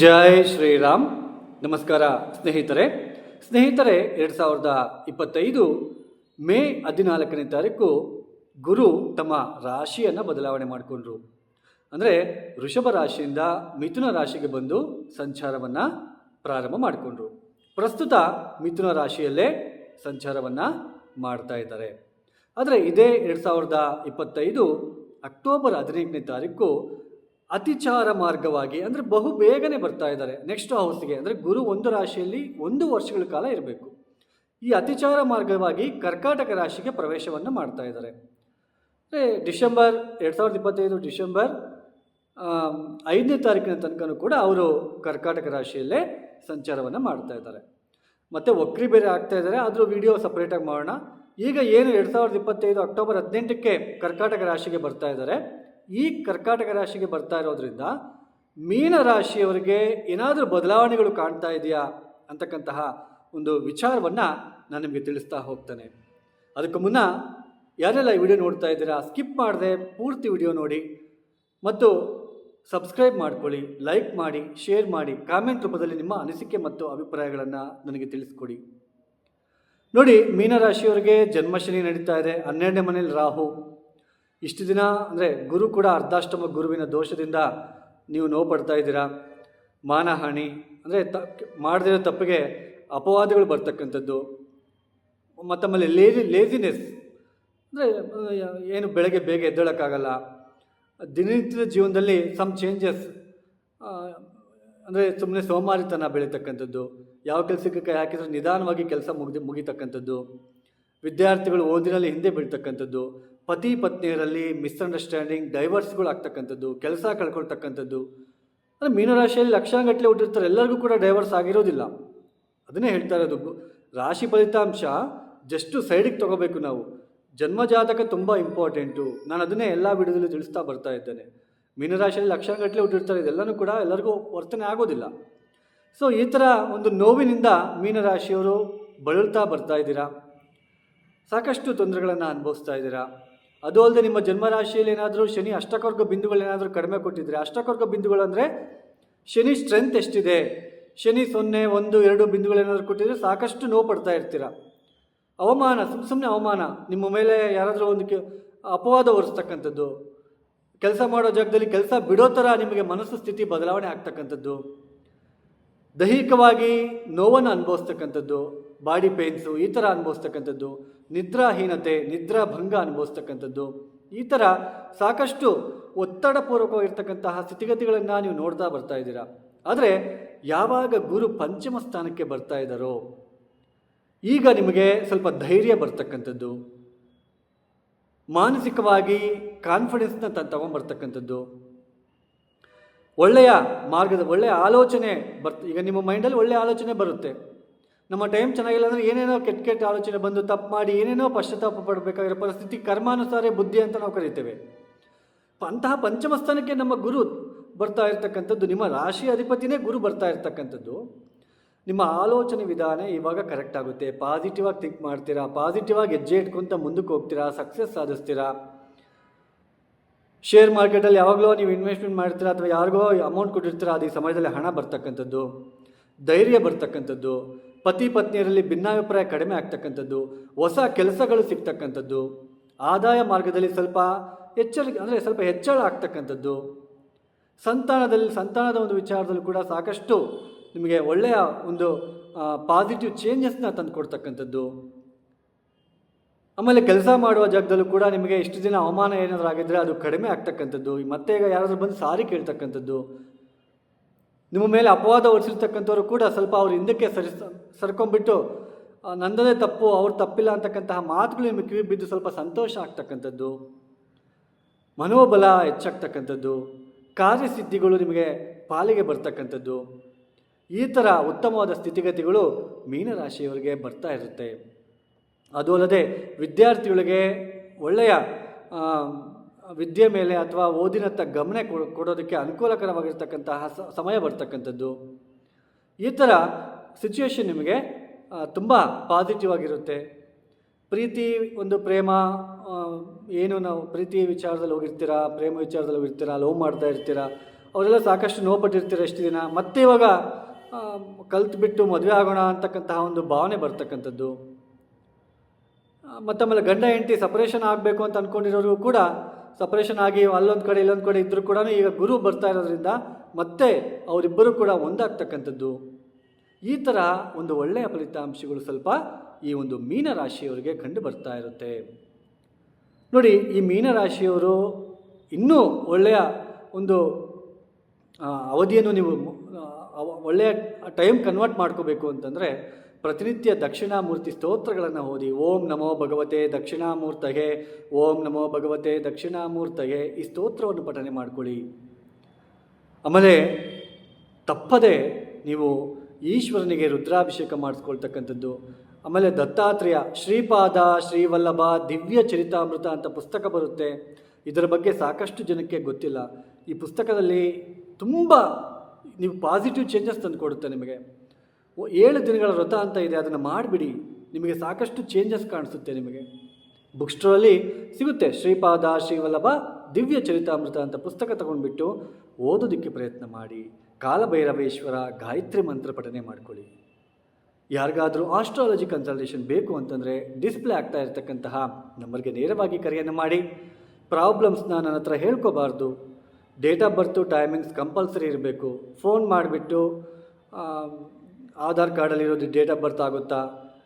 ಜೈ ಶ್ರೀರಾಮ್. ನಮಸ್ಕಾರ, ಸ್ನೇಹಿತರೆ. ಸ್ನೇಹಿತರೆ, ಎರಡು ಸಾವಿರದ ಇಪ್ಪತ್ತೈದು ಮೇ ಹದಿನಾಲ್ಕನೇ ತಾರೀಕು ಗುರು ತಮ್ಮ ರಾಶಿಯನ್ನು ಬದಲಾವಣೆ ಮಾಡಿಕೊಂಡ್ರು. ಅಂದರೆ ವೃಷಭ ರಾಶಿಯಿಂದ ಮಿಥುನ ರಾಶಿಗೆ ಬಂದು ಸಂಚಾರವನ್ನು ಪ್ರಾರಂಭ ಮಾಡಿಕೊಂಡ್ರು. ಪ್ರಸ್ತುತ ಮಿಥುನ ರಾಶಿಯಲ್ಲೇ ಸಂಚಾರವನ್ನು ಮಾಡ್ತಾ ಇದ್ದಾರೆ. ಆದರೆ ಇದೇ ಎರಡು ಸಾವಿರದ ಇಪ್ಪತ್ತೈದು ಅಕ್ಟೋಬರ್ ಹದಿನೆಂಟನೇ ತಾರೀಕು ಅತಿಚಾರ ಮಾರ್ಗವಾಗಿ, ಅಂದರೆ ಬಹು ಬೇಗನೆ ಬರ್ತಾ ಇದ್ದಾರೆ. ನೆಕ್ಸ್ಟ್ ಹೌಸ್ಗೆ ಅಂದರೆ ಗುರು ಒಂದು ರಾಶಿಯಲ್ಲಿ ಒಂದು ವರ್ಷಗಳ ಕಾಲ ಇರಬೇಕು. ಈ ಅತಿಚಾರ ಮಾರ್ಗವಾಗಿ ಕರ್ಕಾಟಕ ರಾಶಿಗೆ ಪ್ರವೇಶವನ್ನು ಮಾಡ್ತಾ ಇದ್ದಾರೆ. ಡಿಸೆಂಬರ್ ಎರಡು ಸಾವಿರದ ಇಪ್ಪತ್ತೈದು ಡಿಸೆಂಬರ್ ಐದನೇ ತಾರೀಕಿನ ತನಕನೂ ಕೂಡ ಅವರು ಕರ್ಕಾಟಕ ರಾಶಿಯಲ್ಲೇ ಸಂಚಾರವನ್ನು ಮಾಡ್ತಾ ಇದ್ದಾರೆ. ಮತ್ತು ಒಕ್ರಿ ಬೇರೆ ಆಗ್ತಾ ಇದ್ದಾರೆ. ಆದರೂ ವಿಡಿಯೋ ಸಪ್ರೇಟಾಗಿ ಮಾಡೋಣ. ಈಗ ಏನು ಎರಡು ಸಾವಿರದ ಇಪ್ಪತ್ತೈದು ಅಕ್ಟೋಬರ್ ಹದಿನೆಂಟಕ್ಕೆ ಕರ್ಕಾಟಕ ರಾಶಿಗೆ ಬರ್ತಾ ಇದ್ದಾರೆ. ಈ ಕರ್ಕಾಟಕ ರಾಶಿಗೆ ಬರ್ತಾ ಇರೋದ್ರಿಂದ ಮೀನ ರಾಶಿಯವರಿಗೆ ಏನಾದರೂ ಬದಲಾವಣೆಗಳು ಕಾಣ್ತಾ ಇದೆಯಾ ಅಂತಕ್ಕಂತಹ ಒಂದು ವಿಚಾರವನ್ನು ನಾನು ನಿಮಗೆ ತಿಳಿಸ್ತಾ ಹೋಗ್ತೇನೆ. ಅದಕ್ಕೂ ಮುನ್ನ ಯಾರೆಲ್ಲ ಈ ವಿಡಿಯೋ ನೋಡ್ತಾ ಇದ್ದೀರಾ, ಸ್ಕಿಪ್ ಮಾಡದೆ ಪೂರ್ತಿ ವಿಡಿಯೋ ನೋಡಿ ಮತ್ತು ಸಬ್ಸ್ಕ್ರೈಬ್ ಮಾಡ್ಕೊಳ್ಳಿ, ಲೈಕ್ ಮಾಡಿ, ಶೇರ್ ಮಾಡಿ, ಕಾಮೆಂಟ್ ರೂಪದಲ್ಲಿ ನಿಮ್ಮ ಅನಿಸಿಕೆ ಮತ್ತು ಅಭಿಪ್ರಾಯಗಳನ್ನು ನನಗೆ ತಿಳಿಸ್ಕೊಡಿ. ನೋಡಿ ಮೀನರಾಶಿಯವರಿಗೆ ಜನ್ಮಶನಿ ನಡೀತಾ ಇದೆ, ಹನ್ನೆರಡನೇ ಮನೇಲಿ ರಾಹು. ಇಷ್ಟು ದಿನ ಅಂದರೆ ಗುರು ಕೂಡ ಅರ್ಧಾಷ್ಟಮ ಗುರುವಿನ ದೋಷದಿಂದ ನೀವು ನೋವು ಪಡ್ತಾ ಇದ್ದೀರಾ? ಮಾನಹಾನಿ, ಅಂದರೆ ತ, ಮಾಡದಿರೋ ತಪ್ಪಿಗೆ ಅಪವಾದಗಳು ಬರ್ತಕ್ಕಂಥದ್ದು. ಮತ್ತು ಆಮೇಲೆ ಲೇಜಿ ಲೇಜಿನೆಸ್ ಅಂದರೆ ಏನು ಬೆಳಗ್ಗೆ ಬೇಗ ಎದ್ದೇಳೋಕ್ಕಾಗಲ್ಲ. ದಿನನಿತ್ಯದ ಜೀವನದಲ್ಲಿ ಸಮ್ ಚೇಂಜಸ್ ಅಂದರೆ ಸುಮ್ಮನೆ ಸೋಮಾರಿತನ ಬೆಳೀತಕ್ಕಂಥದ್ದು. ಯಾವ ಕೆಲಸಕ್ಕೆ ಕೈ ಹಾಕಿದ್ರೆ ನಿಧಾನವಾಗಿ ಕೆಲಸ ಮುಗಿದು, ಮುಗಿತಕ್ಕಂಥದ್ದು. ವಿದ್ಯಾರ್ಥಿಗಳು ಓದಿನಲ್ಲಿ ಹಿಂದೆ ಬೀಳ್ತಕ್ಕಂಥದ್ದು. ಪತಿ ಪತ್ನಿಯರಲ್ಲಿ ಮಿಸ್ಅಂಡರ್ಸ್ಟ್ಯಾಂಡಿಂಗ್ ಡೈವರ್ಸ್ಗಳು ಆಗ್ತಕ್ಕಂಥದ್ದು, ಕೆಲಸ ಕಳ್ಕೊಳ್ತಕ್ಕಂಥದ್ದು. ಅಂದರೆ ಮೀನರಾಶಿಯಲ್ಲಿ ಲಕ್ಷಾಂಗಟ್ಟಲೆ ಹುಟ್ಟಿರ್ತಾರೆ, ಎಲ್ಲರಿಗೂ ಕೂಡ ಡೈವರ್ಸ್ ಆಗಿರೋದಿಲ್ಲ. ಅದನ್ನೇ ಹೇಳ್ತಾ ಇರೋದು ರಾಶಿ ಫಲಿತಾಂಶ ಜಸ್ಟು ಸೈಡಿಗೆ ತಗೋಬೇಕು ನಾವು. ಜನ್ಮಜಾತಕ ತುಂಬ ಇಂಪಾರ್ಟೆಂಟು ನಾನು ಅದನ್ನೇ ಎಲ್ಲ ವಿಡಿಯೋದಲ್ಲಿ ತಿಳಿಸ್ತಾ ಬರ್ತಾ ಇದ್ದೇನೆ. ಮೀನರಾಶಿಯಲ್ಲಿ ಲಕ್ಷಾಂಗಟ್ಟಲೆ ಹುಟ್ಟಿರ್ತಾರೆ, ಇದೆಲ್ಲನೂ ಕೂಡ ಎಲ್ಲರಿಗೂ ವರ್ತನೆ ಆಗೋದಿಲ್ಲ. ಸೊ ಈ ಥರ ಒಂದು ನೋವಿನಿಂದ ಮೀನರಾಶಿಯವರು ಬಳಲ್ತಾ ಬರ್ತಾ ಇದ್ದೀರಾ? ಸಾಕಷ್ಟು ತೊಂದರೆಗಳನ್ನು ಅನುಭವಿಸ್ತಾ ಇದ್ದೀರಾ? ಅದು ಅಲ್ಲದೆ ನಿಮ್ಮ ಜನ್ಮರಾಶಿಯಲ್ಲಿ ಏನಾದರೂ ಶನಿ ಅಷ್ಟಕವರ್ಗ ಬಿಂದುಗಳೇನಾದರೂ ಕಡಿಮೆ ಕೊಟ್ಟಿದ್ರೆ ಅಷ್ಟಕವರ್ಗ ಬಿಂದುಗಳಂದರೆ ಶನಿ ಸ್ಟ್ರೆಂತ್ ಎಷ್ಟಿದೆ? ಶನಿ ಸೊನ್ನೆ, ಒಂದು, ಎರಡು ಬಿಂದುಗಳೇನಾದರೂ ಕೊಟ್ಟಿದ್ರೆ ಸಾಕಷ್ಟು ನೋವು ಪಡ್ತಾ ಇರ್ತೀರ. ಅವಮಾನ ಸುಮ್ಮ ಸುಮ್ಮನೆ ಅವಮಾನ. ನಿಮ್ಮ ಮೇಲೆ ಯಾರಾದರೂ ಒಂದು ಕೆ, ಅಪವಾದ ಹೊರಿಸ್ತಕ್ಕಂಥದ್ದು ಕೆಲಸ ಮಾಡೋ ಜಾಗದಲ್ಲಿ ಕೆಲಸ ಬಿಡೋ ಥರ ನಿಮಗೆ ಮನಸ್ಸು ಸ್ಥಿತಿ ಬದಲಾವಣೆ ಆಗ್ತಕ್ಕಂಥದ್ದು. ದೈಹಿಕವಾಗಿ ನೋವನ್ನು ಅನುಭವಿಸ್ತಕ್ಕಂಥದ್ದು. ಬಾಡಿ ಪೇನ್ಸು ಈ ಥರ ಅನುಭವಿಸ್ತಕ್ಕಂಥದ್ದು. ನಿದ್ರಾಹೀನತೆ, ನಿದ್ರಾಭಂಗ ಅನುಭವಿಸ್ತಕ್ಕಂಥದ್ದು. ಈ ಥರ ಸಾಕಷ್ಟು ಒತ್ತಡಪೂರ್ವಕವಾಗಿರ್ತಕ್ಕಂತಹ ಸ್ಥಿತಿಗತಿಗಳನ್ನು ನೀವು ನೋಡ್ತಾ ಬರ್ತಾ ಇದ್ದೀರಾ. ಆದರೆ ಯಾವಾಗ ಗುರು ಪಂಚಮ ಸ್ಥಾನಕ್ಕೆ ಬರ್ತಾ ಇದ್ದಾರೋ, ಈಗ ನಿಮಗೆ ಸ್ವಲ್ಪ ಧೈರ್ಯ ಬರ್ತಕ್ಕಂಥದ್ದು. ಮಾನಸಿಕವಾಗಿ ಕಾನ್ಫಿಡೆನ್ಸ್ನ ತ ತಗೊಂಬರ್ತಕ್ಕಂಥದ್ದು. ಒಳ್ಳೆಯ ಮಾರ್ಗದ, ಒಳ್ಳೆಯ ಆಲೋಚನೆ ಬರ್ತ ಈಗ ನಿಮ್ಮ ಮೈಂಡಲ್ಲಿ ಒಳ್ಳೆಯ ಆಲೋಚನೆ ಬರುತ್ತೆ. ನಮ್ಮ ಟೈಮ್ ಚೆನ್ನಾಗಿಲ್ಲ ಅಂದರೆ ಏನೇನೋ ಕೆಟ್ಟ ಕೆಟ್ಟ ಆಲೋಚನೆ ಬಂದು ತಪ್ಪು ಮಾಡಿ ಏನೇನೋ ಪಶ್ಚಾತ್ತಾಪ ಪಡಬೇಕಾಗಿರೋ ಪರಿಸ್ಥಿತಿ ಕರ್ಮಾನುಸಾರ ಬುದ್ಧಿ ಅಂತ ನಾವು ಕರಿತೇವೆ. ಅಂತಹ ಪಂಚಮಸ್ಥಾನಕ್ಕೆ ನಮ್ಮ ಗುರು ಬರ್ತಾ ಇರತಕ್ಕಂಥದ್ದು, ನಿಮ್ಮ ರಾಶಿ ಅಧಿಪತಿನೇ ಗುರು ಬರ್ತಾ ಇರ್ತಕ್ಕಂಥದ್ದು. ನಿಮ್ಮ ಆಲೋಚನೆ ವಿಧಾನ ಇವಾಗ ಕರೆಕ್ಟ್ ಆಗುತ್ತೆ. ಪಾಸಿಟಿವ್ ಆಗಿ ಥಿಂಕ್ ಮಾಡ್ತೀರಾ ಪಾಸಿಟಿವ್ ಆಗಿ ಹೆಜ್ಜೆ ಇಟ್ಕೊಂತ ಮುಂದಕ್ಕೆ ಹೋಗ್ತೀರಾ ಸಕ್ಸಸ್ ಸಾಧಿಸ್ತೀರಾ? ಶೇರ್ ಮಾರ್ಕೆಟಲ್ಲಿ ಯಾವಾಗಲೂ ನೀವು ಇನ್ವೆಸ್ಟ್ಮೆಂಟ್ ಮಾಡ್ತೀರಾ ಅಥವಾ ಯಾರಿಗೋ ಅಮೌಂಟ್ ಕೊಟ್ಟಿರ್ತೀರಾ, ಅದು ಈ ಸಮಯದಲ್ಲಿ ಹಣ ಬರ್ತಕ್ಕಂಥದ್ದು, ಧೈರ್ಯ ಬರ್ತಕ್ಕಂಥದ್ದು. ಪತಿ ಪತ್ನಿಯರಲ್ಲಿ ಭಿನ್ನಾಭಿಪ್ರಾಯ ಕಡಿಮೆ ಆಗ್ತಕ್ಕಂಥದ್ದು, ಹೊಸ ಕೆಲಸಗಳು ಸಿಗ್ತಕ್ಕಂಥದ್ದು, ಆದಾಯ ಮಾರ್ಗದಲ್ಲಿ ಸ್ವಲ್ಪ ಎಚ್ಚರಿಕೆ ಅಂದರೆ ಸ್ವಲ್ಪ ಹೆಚ್ಚಳ ಆಗ್ತಕ್ಕಂಥದ್ದು. ಸಂತಾನದಲ್ಲಿ, ಸಂತಾನದ ಒಂದು ವಿಚಾರದಲ್ಲೂ ಕೂಡ ಸಾಕಷ್ಟು ನಿಮಗೆ ಒಳ್ಳೆಯ ಒಂದು ಪಾಸಿಟಿವ್ ಚೇಂಜಸ್ನ ತಂದು ಕೊಡ್ತಕ್ಕಂಥದ್ದು. ಆಮೇಲೆ ಕೆಲಸ ಮಾಡುವ ಜಾಗದಲ್ಲೂ ಕೂಡ ನಿಮಗೆ ಇಷ್ಟು ದಿನ ಅವಮಾನ ಏನಾದರೂ ಆಗಿದ್ದರೆ ಅದು ಕಡಿಮೆ ಆಗ್ತಕ್ಕಂಥದ್ದು. ಮತ್ತೆ ಈಗ ಯಾರಾದರೂ ಬಂದು ಸಾರಿ ಕೇಳ್ತಕ್ಕಂಥದ್ದು. ನಿಮ್ಮ ಮೇಲೆ ಅಪವಾದ ಹೊರಿಸಿರ್ತಕ್ಕಂಥವ್ರು ಕೂಡ ಸ್ವಲ್ಪ ಅವ್ರು ಹಿಂದಕ್ಕೆ ಸರಿ ಸರ್ಕೊಂಡ್ಬಿಟ್ಟು ನಂದನೇ ತಪ್ಪು, ಅವ್ರು ತಪ್ಪಿಲ್ಲ ಅಂತಕ್ಕಂತಹ ಮಾತುಗಳು ನಿಮಗೆ ಕಿವಿ ಬಿದ್ದು ಸ್ವಲ್ಪ ಸಂತೋಷ ಆಗ್ತಕ್ಕಂಥದ್ದು. ಮನೋಬಲ ಹೆಚ್ಚಾಗ್ತಕ್ಕಂಥದ್ದು. ಕಾರ್ಯಸಿದ್ಧಿಗಳು ನಿಮಗೆ ಪಾಲಿಗೆ ಬರ್ತಕ್ಕಂಥದ್ದು. ಈ ಥರ ಉತ್ತಮವಾದ ಸ್ಥಿತಿಗತಿಗಳು ಮೀನರಾಶಿಯವರಿಗೆ ಬರ್ತಾ ಇರುತ್ತೆ. ಅದು ಅಲ್ಲದೆ ವಿದ್ಯಾರ್ಥಿಗಳಿಗೆ ಒಳ್ಳೆಯ ವಿದ್ಯೆ ಮೇಲೆ ಅಥವಾ ಓದಿನತ್ತ ಗಮನ ಕೊಡೋದಕ್ಕೆ ಅನುಕೂಲಕರವಾಗಿರ್ತಕ್ಕಂತಹ ಸಮಯ ಬರ್ತಕ್ಕಂಥದ್ದು. ಈ ಥರ ಸಿಚುವೇಶನ್ ನಿಮಗೆ ತುಂಬ ಪಾಸಿಟಿವ್ ಆಗಿರುತ್ತೆ. ಪ್ರೀತಿ ಒಂದು ಪ್ರೇಮ ಏನು ನಾವು ಪ್ರೀತಿ ವಿಚಾರದಲ್ಲಿ ಹೋಗಿರ್ತೀರಾ, ಪ್ರೇಮ ವಿಚಾರದಲ್ಲಿ ಹೋಗಿರ್ತೀರಾ, ಲವ್ ಮಾಡ್ತಾ ಇರ್ತೀರಾ, ಅವರೆಲ್ಲ ಸಾಕಷ್ಟು ನೋವುಪಟ್ಟಿರ್ತೀರ ಎಷ್ಟು ದಿನ. ಮತ್ತೆ ಇವಾಗ ಕಲ್ತು ಬಿಟ್ಟು ಮದುವೆ ಆಗೋಣ ಅಂತಕ್ಕಂತಹ ಒಂದು ಭಾವನೆ ಬರ್ತಕ್ಕಂಥದ್ದು. ಮತ್ತು ಆಮೇಲೆ ಗಂಡ ಹೆಂಡತಿ ಸಪ್ರೇಷನ್ ಆಗಬೇಕು ಅಂತ ಅಂದ್ಕೊಂಡಿರೋರು ಕೂಡ ಸಪ್ರೇಷನ್ ಆಗಿ ಅಲ್ಲೊಂದು ಕಡೆ ಇಲ್ಲೊಂದು ಕಡೆ ಇದ್ದರೂ ಕೂಡ ಈಗ ಗುರು ಬರ್ತಾ ಇರೋದ್ರಿಂದ ಮತ್ತೆ ಅವರಿಬ್ಬರು ಕೂಡ ಒಂದಾಗ್ತಕ್ಕಂಥದ್ದು. ಈ ಥರ ಒಂದು ಒಳ್ಳೆಯ ಫಲಿತಾಂಶಗಳು ಸ್ವಲ್ಪ ಈ ಒಂದು ಮೀನರಾಶಿಯವರಿಗೆ ಕಂಡು ಬರ್ತಾ ಇರುತ್ತೆ. ನೋಡಿ, ಈ ಮೀನರಾಶಿಯವರು ಇನ್ನೂ ಒಳ್ಳೆಯ ಒಂದು ಅವಧಿಯನ್ನು ನೀವು ಒಳ್ಳೆಯ ಟೈಮ್ ಕನ್ವರ್ಟ್ ಮಾಡ್ಕೋಬೇಕು ಅಂತಂದರೆ ಪ್ರತಿನಿತ್ಯ ದಕ್ಷಿಣಾಮೂರ್ತಿ ಸ್ತೋತ್ರಗಳನ್ನು ಓದಿ, ಓಂ ನಮೋ ಭಗವತೆ ದಕ್ಷಿಣಾಮೂರ್ತಗೆ ಓಂ ನಮೋ ಭಗವತೆ ದಕ್ಷಿಣಾಮೂರ್ತಗೆ ಈ ಸ್ತೋತ್ರವನ್ನು ಪಠನೆ ಮಾಡ್ಕೊಳ್ಳಿ. ಆಮೇಲೆ ತಪ್ಪದೆ ನೀವು ಈಶ್ವರನಿಗೆ ರುದ್ರಾಭಿಷೇಕ ಮಾಡಿಸ್ಕೊಳ್ತಕ್ಕಂಥದ್ದು, ಆಮೇಲೆ ದತ್ತಾತ್ರೇಯ ಶ್ರೀಪಾದ ಶ್ರೀವಲ್ಲಭ ದಿವ್ಯ ಚರಿತಾಮೃತ ಅಂತ ಪುಸ್ತಕ ಬರುತ್ತೆ. ಇದರ ಬಗ್ಗೆ ಸಾಕಷ್ಟು ಜನಕ್ಕೆ ಗೊತ್ತಿಲ್ಲ. ಈ ಪುಸ್ತಕದಲ್ಲಿ ತುಂಬ ನೀವು ಪಾಸಿಟಿವ್ ಚೇಂಜಸ್ ತಂದುಕೊಡುತ್ತೆ ನಿಮಗೆ. ಏಳು ದಿನಗಳ ವ್ರತ ಅಂತ ಇದೆ, ಅದನ್ನು ಮಾಡಿಬಿಡಿ. ನಿಮಗೆ ಸಾಕಷ್ಟು ಚೇಂಜಸ್ ಕಾಣಿಸುತ್ತೆ ನಿಮಗೆ. ಬುಕ್ ಸ್ಟೋರಲ್ಲಿ ಸಿಗುತ್ತೆ, ಶ್ರೀಪಾದ ಶ್ರೀವಲ್ಲಭ ದಿವ್ಯ ಚರಿತಾಮೃತ ಅಂತ ಪುಸ್ತಕ ತಗೊಂಡ್ಬಿಟ್ಟು ಓದೋದಕ್ಕೆ ಪ್ರಯತ್ನ ಮಾಡಿ. ಕಾಲಭೈರವೇಶ್ವರ ಗಾಯತ್ರಿ ಮಂತ್ರ ಪಠನೆ ಮಾಡ್ಕೊಳ್ಳಿ. ಯಾರಿಗಾದರೂ ಆಸ್ಟ್ರಾಲಜಿ ಕನ್ಸಲ್ಟೇಷನ್ ಬೇಕು ಅಂತಂದರೆ ಡಿಸ್ಪ್ಲೇ ಆಗ್ತಾ ಇರತಕ್ಕಂತಹ ನಂಬರ್ಗೆ ನೇರವಾಗಿ ಕರೆಯನ್ನು ಮಾಡಿ. ಪ್ರಾಬ್ಲಮ್ಸ್ನ ನನ್ನ ಹತ್ರ ಹೇಳ್ಕೋಬಾರ್ದು. Date of birth timings compulsory ಇರಬೇಕು. ಫೋನ್ ಮಾಡಿಬಿಟ್ಟು ಆಧಾರ್ ಕಾರ್ಡಲ್ಲಿರೋದು ಡೇಟ್ ಆಫ್ ಬರ್ತ್ ಆಗುತ್ತಾ?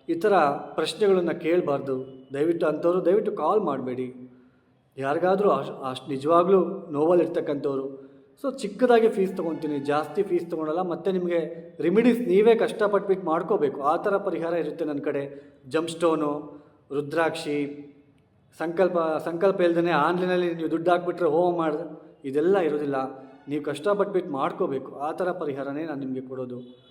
ಈ ಥರ ಪ್ರಶ್ನೆಗಳನ್ನು ಕೇಳಬಾರ್ದು. ದಯವಿಟ್ಟು ಅಂಥವ್ರು ದಯವಿಟ್ಟು ಕಾಲ್ ಮಾಡಬೇಡಿ. ಯಾರಿಗಾದರೂ ಅಷ್ಟು ಅಷ್ಟು ನಿಜವಾಗ್ಲೂ ನೋವಲ್ಲಿರ್ತಕ್ಕಂಥವ್ರು. ಸೊ, ಚಿಕ್ಕದಾಗಿ ಫೀಸ್ ತೊಗೊತೀನಿ, ಜಾಸ್ತಿ ಫೀಸ್ ತೊಗೊಳಲ್ಲ, ಮತ್ತು ನಿಮಗೆ ರೆಮಿಡೀಸ್ ನೀವೇ ಕಷ್ಟಪಟ್ಬಿಟ್ಟು ಮಾಡ್ಕೋಬೇಕು. ಆ ಥರ ಪರಿಹಾರ ಇರುತ್ತೆ ನನ್ನ ಕಡೆ. ಜಂಪ್ ಸ್ಟೋನು ರುದ್ರಾಕ್ಷಿ, ಸಂಕಲ್ಪ ಸಂಕಲ್ಪ ಇಲ್ದೇ ಆನ್ಲೈನಲ್ಲಿ ನೀವು ದುಡ್ಡು ಹಾಕ್ಬಿಟ್ರೆ ಹೋಮ್ ಮಾಡಿ, ಇದೆಲ್ಲ ಇರೋದಿಲ್ಲ. ನೀವು ಕಷ್ಟಪಟ್ಬಿಟ್ಟು ಮಾಡ್ಕೋಬೇಕು. ಆ ಥರ ಪರಿಹಾರನೇ ನಾನು ನಿಮಗೆ ಕೊಡೋದು.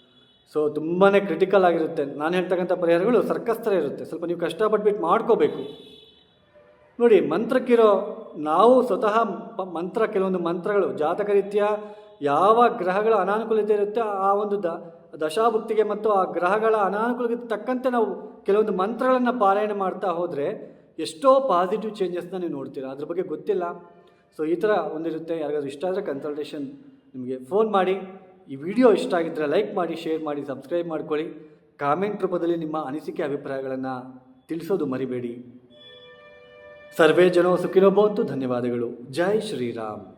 ಸೊ ತುಂಬಾ ಕ್ರಿಟಿಕಲ್ ಆಗಿರುತ್ತೆ. ನಾನು ಹೇಳ್ತಕ್ಕಂಥ ಪರಿಹಾರಗಳು ಸರ್ಕಸ್ತರ ಇರುತ್ತೆ. ಸ್ವಲ್ಪ ನೀವು ಕಷ್ಟಪಟ್ಬಿಟ್ಟು ಮಾಡ್ಕೋಬೇಕು. ನೋಡಿ, ಮಂತ್ರಕ್ಕಿರೋ ನಾವು ಸ್ವತಃ ಮಂತ್ರ, ಕೆಲವೊಂದು ಮಂತ್ರಗಳು, ಜಾತಕ ರೀತಿಯ ಯಾವ ಗ್ರಹಗಳ ಅನಾನುಕೂಲತೆ ಇರುತ್ತೆ, ಆ ಒಂದು ದ, ದಶಾಭುಕ್ತಿಗೆ ಮತ್ತು ಆ ಗ್ರಹಗಳ ಅನಾನುಕೂಲಕ್ಕೆ ತಕ್ಕಂತೆ ನಾವು ಕೆಲವೊಂದು ಮಂತ್ರಗಳನ್ನು ಪಾರಾಯಣ ಮಾಡ್ತಾ ಹೋದರೆ ಎಷ್ಟೋ ಪಾಸಿಟಿವ್ ಚೇಂಜಸ್ನ ನೀವು ನೋಡ್ತೀರಾ. ಅದ್ರ ಬಗ್ಗೆ ಗೊತ್ತಿಲ್ಲ. ಸೊ ಈ ಥರ ಒಂದಿರುತ್ತೆ. ಯಾರಿಗಾದ್ರೂ ಇಷ್ಟ ಆದರೆ ಕನ್ಸಲ್ಟೇಷನ್ ನಿಮಗೆ ಫೋನ್ ಮಾಡಿ. ಈ ವಿಡಿಯೋ ಇಷ್ಟ ಆಗಿದ್ದರೆ ಲೈಕ್ ಮಾಡಿ, ಶೇರ್ ಮಾಡಿ, ಸಬ್ಸ್ಕ್ರೈಬ್ ಮಾಡ್ಕೊಳ್ಳಿ. ಕಾಮೆಂಟ್ ರೂಪದಲ್ಲಿ ನಿಮ್ಮ ಅನಿಸಿಕೆ, ಅಭಿಪ್ರಾಯಗಳನ್ನು ತಿಳಿಸೋದು ಮರಿಬೇಡಿ. ಸರ್ವೇ ಜನೋ ಸುಖಿನೋ ಧನ್ಯವಾದಗಳು. ಜೈ ಶ್ರೀರಾಮ್.